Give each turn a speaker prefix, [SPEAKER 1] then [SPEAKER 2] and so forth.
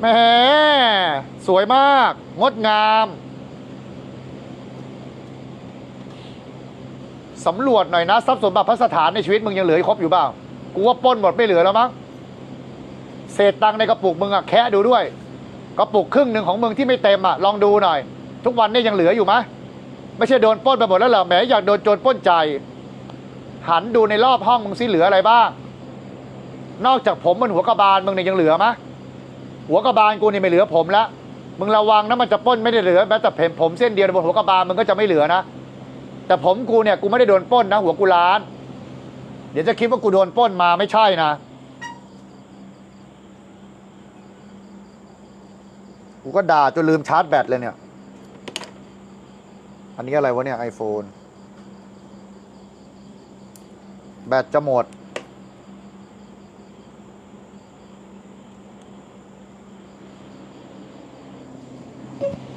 [SPEAKER 1] แหมสวยมาก งดงามสำรวจหน่อยนะทรัพย์สมบัติพระสถานในชีวิตมึงยังเหลือครบอยู่เปล่ากูว่าป้นหมดไม่เหลือแล้วมั้งเศษตังในกระปุกมึงอะแคะดูด้วยกระปุกครึ่งหนึ่งของมึงที่ไม่เต็มอะลองดูหน่อย ทุกวันนี้ยังเหลืออยู่ไหมไม่ใช่โดนป้นไปหมดแล้วเหรอแหมอยากโดนโจรป้นใจ หันดูในรอบห้องมึงสิเหลืออะไรบ้าง นอกจากผมบนหัวกระบาลมึงเนี่ยยังเหลือไหม หัวกระบาลกูนี่ไม่เหลือผมแล้วมึงระวังนะมันจะป้นไม่ได้เหลือแม้แต่เพมผมเส้นเดียวบนหัวกระบาลมึงก็จะไม่เหลือนะ แต่ผมกูเนี่ยกูไม่ได้โดนป้นนะ หัวกูล้าน เดี๋ยวจะคิดว่ากูโดนป้นมาไม่ใช่นะกูก็ด่าจนลืมชาร์จแบตเลยเนี่ย อันนี้อะไรวะเนี่ย iPhone แบตจะหมด
[SPEAKER 2] Thank you.